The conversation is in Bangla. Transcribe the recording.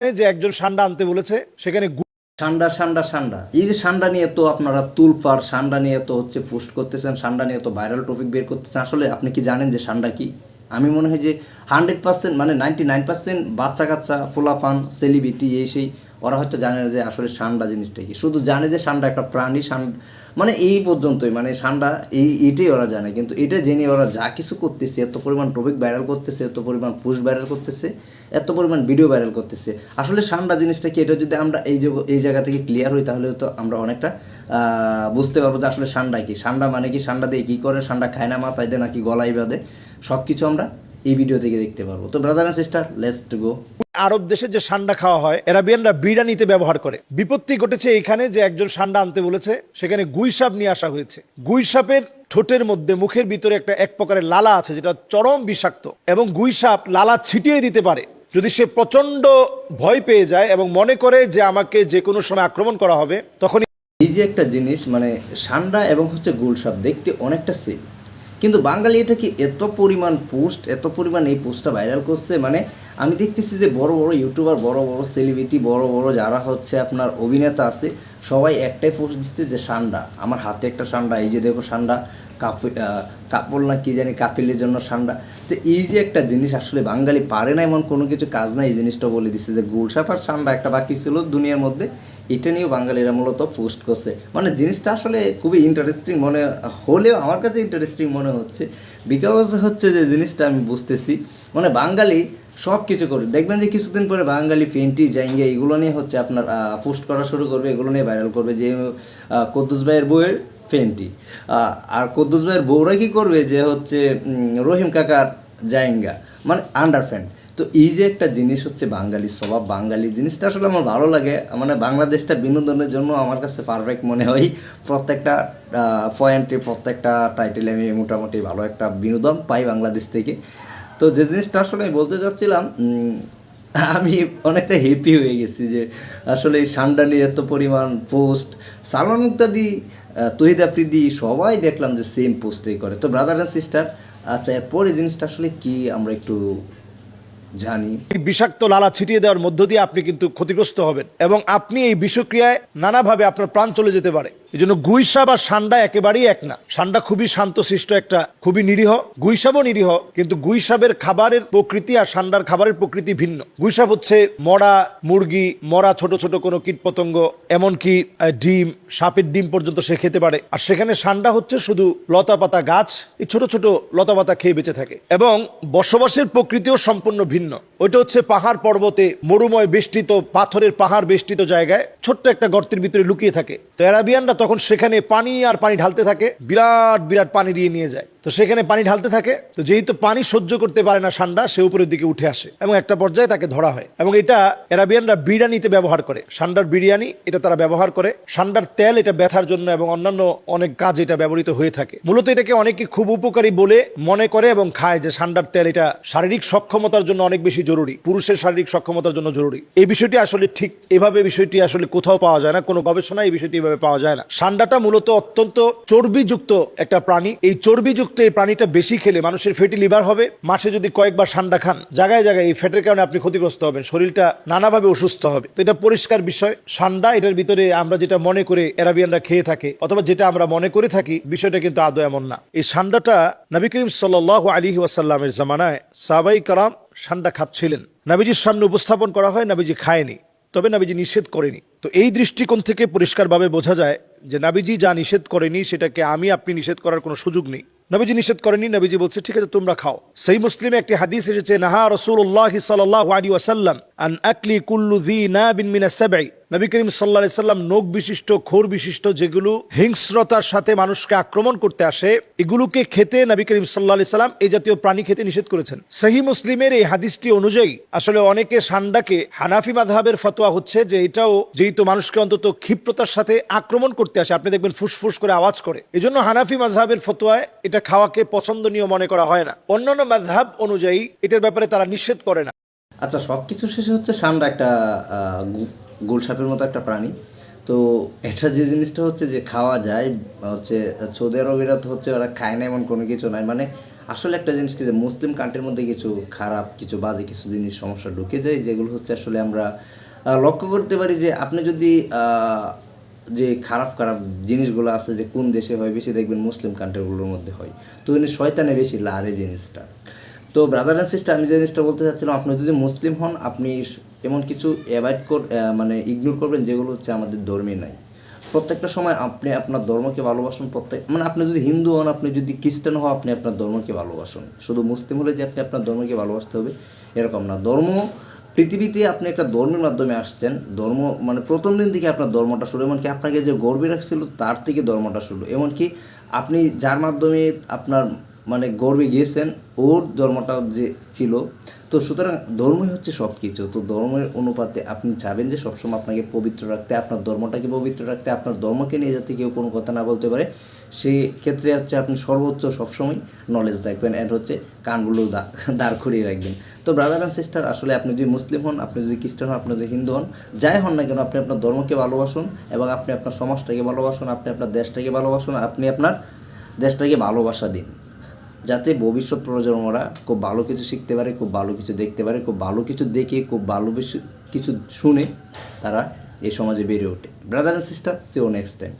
যে একজন সান্ডা আনতে বলেছে, সেখানে সান্ডা সান্ডা সান্ডা। এই যে সান্ডা নিয়ে তো আপনারা তুলফার, সান্ডা নিয়ে তো হচ্ছে পোস্ট করতেছেন, সান্ডা নিয়ে তো ভাইরাল টপিক বের করতেছেন। আসলে আপনি কি জানেন যে সান্ডা কি? আমি মনে হয় যে হান্ড্রেড পার্সেন্ট মানে নাইনটি নাইন পার্সেন্ট বাচ্চা কাচ্চা ফোলাফান সেলিব্রিটি এই সেই ওরা হয়তো জানে না যে আসলে সান্ডা জিনিসটা কি। শুধু জানে যে সান্ডা একটা প্রাণী সান মানে এই পর্যন্তই মানে সান্ডা এই, এটাই ওরা জানে। কিন্তু এটা জেনে ওরা যা কিছু করতেছে, এত পরিমাণ টপিক ভাইরাল করতেছে, এত পরিমাণ পোস্ট ভাইরাল করতেছে, এত পরিমাণ ভিডিও ভাইরাল করতেছে। আসলে সান্ডা জিনিসটা কি, এটা যদি আমরা এই এই জায়গা থেকে ক্লিয়ার হই, তাহলে তো আমরা অনেকটা বুঝতে পারব যে আসলে সান্ডা কি। সান্ডা মানে কি? সান্ডা দিয়ে কী করে? সান্ডা খায় না মাথায় দেয় নাকি গলায় বাঁধে? সব কিছু আমরা এই ভিডিও থেকে দেখতে পারব। তো ব্রাদার সিস্টার লেটস গো আরব দেশে যে সান্ডা খাওয়া হয় এরাবিয়ানরা বিরিয়ানিতে ব্যবহার করে। বিপত্তি ঘটেছে এখানে যে একজন সান্ডা আনতে বলেছে, সেখানে গুইসাপ নিয়ে আসা হয়েছে। গুইসাপের ঠোঁটের মধ্যে, মুখের ভিতরে একটা এক প্রকারের লালা আছে, যেটা চরম বিষাক্ত, এবং গুইসাপ লালা ছিটিয়ে দিতে পারে। যদি সে প্রচণ্ড ভয় পেয়ে যায় এবং মনে করে যে আমাকে যে কোনো সময় আক্রমণ করা হবে তখন এই যে একটা জিনিস মানে সান্ডা এবং হচ্ছে গুলসাপ দেখতে অনেকটা সেম কিন্তু বাঙালি এটা কি এত পরিমাণ পোস্ট এত পরিমাণ এই পোস্টটা ভাইরাল করছে? মানে আমি দেখতেছি যে বড় বড় ইউটিউবার বড় বড় সেলিব্রিটি বড় বড় যারা হচ্ছে আপনার অভিনেতা আছে, সবাই একটাই পোস্ট দিচ্ছে যে সান্ডা। আমার হাতে একটা সান্ডা, এই যে দেখো সান্ডা কাপি কাপড় না কি জানি কাপিলের জন্য সান্ডা। তো এই যে একটা জিনিস আসলে বাঙালি পারে না এমন কোনো কিছু কাজ না, এই জিনিসটা বলে দিচ্ছে যে গুলসাপ আর সান্ডা একটা বাকি ছিল দুনিয়ার মধ্যে। এটা নিয়েও বাঙালিরা মূলত পোস্ট করছে। মানে জিনিসটা আসলে খুবই ইন্টারেস্টিং মনে হলেও আমার কাছে ইন্টারেস্টিং মনে হচ্ছে। বিকজ হচ্ছে যে জিনিসটা আমি বুঝতেছি মানে বাঙালি সব কিছু করে। দেখবেন যে কিছুদিন পরে বাঙালি ফেন্টি, জাইঙ্গে এগুলো নিয়ে হচ্ছে আপনার পোস্ট করা শুরু করবে, এগুলো নিয়ে ভাইরাল করবে যে কদ্দুস ভাইয়ের বইয়ের ফেন্টি। আর কদ্দুস ভাইয়ের বউরা কী করবে যে হচ্ছে রহিম কাকার জাইঙ্গা মানে আন্ডার ফ্যান তো এই যে একটা জিনিস হচ্ছে বাঙালি স্বভাব বাঙালি জিনিসটা আসলে আমার ভালো লাগে। মানে বাংলাদেশটা বিনোদনের জন্য আমার কাছে পারফেক্ট মনে হয়। প্রত্যেকটা পয়েন্টে প্রত্যেকটা টাইটেলে আমি মোটামুটি ভালো একটা বিনোদন পাই বাংলাদেশ থেকে। তো যে জিনিসটা আসলে আমি বলতে চাচ্ছিলাম আমি অনেকটা হ্যাপি হয়ে গেছি যে আসলে এই সান্ডা এত পরিমাণ পোস্ট সালমান আহ, তহিদ আফ্রিদি সবাই দেখলাম যে সেম পোস্টেই করে। তো ব্রাদার অ্যান্ড সিস্টার আচ্ছা এরপরে জিনিসটা আসলে কি? আমরা একটু জানি। বিষাক্ত লালা ছিটিয়ে দেওয়ার মধ্য দিয়ে আপনি কিন্তু ক্ষতিগ্রস্ত হবেন এবং আপনি এই বিষক্রিয়ায় নানাভাবে আপনার প্রাণ চলে যেতে পারে। এই জন্য গুইসাব আর সান্ডা একেবারেই এক না। সান্ডা খুবই শান্তশিষ্ট একটা, খুবই নিরীহ। গুইসাবও নিরীহ, কিন্তু গুইসাবের খাবারের প্রকৃতি আর সান্ডার খাবারের প্রকৃতি ভিন্ন। গুইসাব হচ্ছে মরা মুরগি, মরা ছোট ছোট কোনো কীটপতঙ্গ, এমনকি ডিম, সাপের ডিম পর্যন্ত সে খেতে পারে। আর সেখানে সান্ডা হচ্ছে শুধু লতা পাতা গাছ, এই ছোট ছোট লতা পাতা খেয়ে বেঁচে থাকে। এবং বসবাসের প্রকৃতিও সম্পূর্ণ ভিন্ন। ওইটা হচ্ছে পাহাড় পর্বতে মরুময় বেষ্টিত, পাথরের পাহাড় বেষ্টিত জায়গায় ছোট্ট একটা গর্তের ভিতরে লুকিয়ে থাকে। তো অ্যারাবিয়ানরা তখন সেখানে পানি আর পানি ঢালতে থাকে, বিরাট বিরাট পানি দিয়ে নিয়ে যায়। তো সেখানে পানি ঢালতে থাকে। তো যেহেতু পানি সহ্য করতে পারে না সান্ডা সে উপরের দিকে উঠে আসে এবং একটা পর্যায়ে তাকে ধরা হয়। এবং এটা অ্যারাবিয়ানরা বিরিয়ানিতে ব্যবহার করে। সান্ডার বিরিয়ানি এটা তারা ব্যবহার করে। সান্ডার তেল এটা ব্যথার জন্য এবং অন্যান্য অনেক কাজ এটা ব্যবহৃত হয়ে থাকে। মূলত এটাকে অনেকে খুব উপকারী বলে মনে করে এবং খায় যে সান্ডার তেল এটা শারীরিক সক্ষমতার জন্য অনেক বেশি জরুরি। পুরুষের শারীরিক সক্ষমতার জন্য জরুরি। এই বিষয়টি আসলে ঠিক এভাবে বিষয়টি আসলে কোথাও পাওয়া যায় না, কোনো গবেষণায় এই বিষয়টি এভাবে পাওয়া যায় না। সান্ডাটা মূলত অত্যন্ত চর্বিযুক্ত একটা প্রাণী। এই চর্বিযুক্ত এই প্রাণীটা বেশি খেলে মানুষের ফেটি লিভার হবে মাসে যদি কয়েকবার সান্ডা খান, জায়গায় জায়গায় এই ফ্যাটের কারণে আপনি ক্ষতিগ্রস্ত হবেন, শরীরটা নানাভাবে অসুস্থ হবে। তো এটা পরিষ্কার বিষয়। সান্ডা এটার ভিতরে আমরা যেটা মনে করে এরাবিয়ানরা খেয়ে থাকে, অথবা যেটা আমরা মনে করে থাকি, বিষয়টা কিন্তু আদৌ এমন না। এই সান্ডাটা নবী করিম সাল্লাহ আলী ওয়াসাল্লামের জামানায় সাবাই কারাম সান্ডা খাচ্ছিলেন। নাবিজির সামনে উপস্থাপন করা হয়, নাবিজি খায়নি, তবে নাবিজি নিষেধ করেনি। তো এই দৃষ্টিকোণ থেকে পরিষ্কারভাবে বোঝা যায় যে নাবিজি যা নিষেধ করেনি, সেটাকে আমি, আপনি নিষেধ করার কোনো সুযোগ নেই। নবীজি নিষেধ করেনি নবীজি বলছে, ঠিক আছে, তোমরা খাও। সেই মুসলিমে একটি হাদিস এসেছে, নাহা রসুল্লাহ সাল্লাহ আলী ওয়াসাল্লাম আন আকলি কুল্লু দি না বিন মিনা সাবাই নবী করিম সাল্লাহ সাল্লাম নোক বিশিষ্ট, খোর বিশিষ্ট যেগুলো হিংস্রতার সাথে মানুষকে আক্রমণ করতে আসে, এগুলোকে খেতে নবী করিম সাল্লাহ সাল্লাম এই জাতীয় প্রাণী খেতে নিষেধ করেছেন। সহি মুসলিমের এই হাদিসটি অনুযায়ী, আসলে অনেকে সান্ডাকে হানাফি মাধাবের ফতোয়া হচ্ছে যে এটাও যেহেতু মানুষকে অন্তত ক্ষিপ্রতার সাথে আক্রমণ করতে আসে, আপনি দেখবেন ফুসফুস করে আওয়াজ করে। এই জন্য হানাফি মাঝহাবের ফতোয়ায় এটা খাওয়াকে পছন্দনীয় মনে করা হয় না। অন্যান্য মাঝহাব অনুযায়ী এটার ব্যাপারে তারা নিষেধ করে না। আচ্ছা সব কিছু শেষে হচ্ছে সান্ডা একটা গোলসাপের মতো একটা প্রাণী। তো এটা যে জিনিসটা হচ্ছে যে খাওয়া যায় হচ্ছে সৌদি আরবেরা তো হচ্ছে ওরা খায় না এমন কোনো কিছু নাই। মানে আসলে একটা জিনিস কি যে মুসলিম কান্ট্রির মধ্যে কিছু খারাপ, কিছু বাজে কিছু জিনিস সমস্যা ঢুকে যায়, যেগুলো হচ্ছে আসলে আমরা লক্ষ্য করতে পারি যে আপনি যদি যে খারাপ খারাপ জিনিসগুলো আছে যে কোন দেশে হয়, বেশি দেখবেন মুসলিম কান্ট্রিগুলোর মধ্যে হয়। তো শয়তানে বেশি লারে জিনিসটা। তো ব্রাদার অ্যান্ড সিস্টার আমি যে জিনিসটা বলতে চাচ্ছিলাম, আপনি যদি মুসলিম হন, আপনি এমন কিছু অ্যাভয়েড কর মানে ইগনোর করবেন যেগুলো হচ্ছে আমাদের ধর্মে নাই। প্রত্যেকটা সময় আপনি আপনার ধর্মকে ভালোবাসুন, প্রত্যেক মানে আপনি যদি হিন্দু হন, আপনি যদি খ্রিস্টান হন, আপনি আপনার ধর্মকে ভালোবাসুন। শুধু মুসলিম হলে যে আপনি আপনার ধর্মকে ভালোবাসতে হবে, এরকম না। ধর্ম, পৃথিবীতে আপনি একটা ধর্মের মাধ্যমে আসছেন, ধর্ম মানে প্রথম দিন থেকে আপনার ধর্মটা শুরু, এমনকি আপনাকে যে গর্বে রাখছিল, তার থেকে ধর্মটা শুরু। এমনকি আপনি যার মাধ্যমে আপনার মানে গর্বে গিয়েছেন, ওর ধর্মটা যে ছিল, তো সুতরাং ধর্মই হচ্ছে সব কিছু তো ধর্মের অনুপাতে আপনি চাবেন যে সবসময় আপনাকে পবিত্র রাখতে, আপনার ধর্মটাকে পবিত্র রাখতে, আপনার ধর্মকে নিয়ে যাতে কেউ কোনো কথা না বলতে পারে সেই ক্ষেত্রে হচ্ছে আপনি সর্বোচ্চ সবসময় নলেজ দেখবেন অ্যান্ড হচ্ছে কানগুলো দাঁড় করিয়ে রাখবেন। তো ব্রাদার অ্যান্ড সিস্টার আসলে আপনি যদি মুসলিম হন, আপনি যদি খ্রিস্টান হন, আপনি যদি হিন্দু হন, যাই হন না কেন, আপনি আপনার ধর্মকে ভালোবাসুন এবং আপনি আপনার সমাজটাকে ভালোবাসুন, আপনি আপনার দেশটাকে ভালোবাসুন, আপনি আপনার দেশটাকে ভালোবাসা দিন। যাতে ভবিষ্যৎ প্রজন্মরা খুব ভালো কিছু শিখতে পারে, খুব ভালো কিছু দেখতে পারে, খুব ভালো কিছু দেখে, খুব ভালো কিছু শুনে তারা এই সমাজে বেড়ে ওঠে। ব্রাদার অ্যান্ড সিস্টার সেও নেক্সট টাইম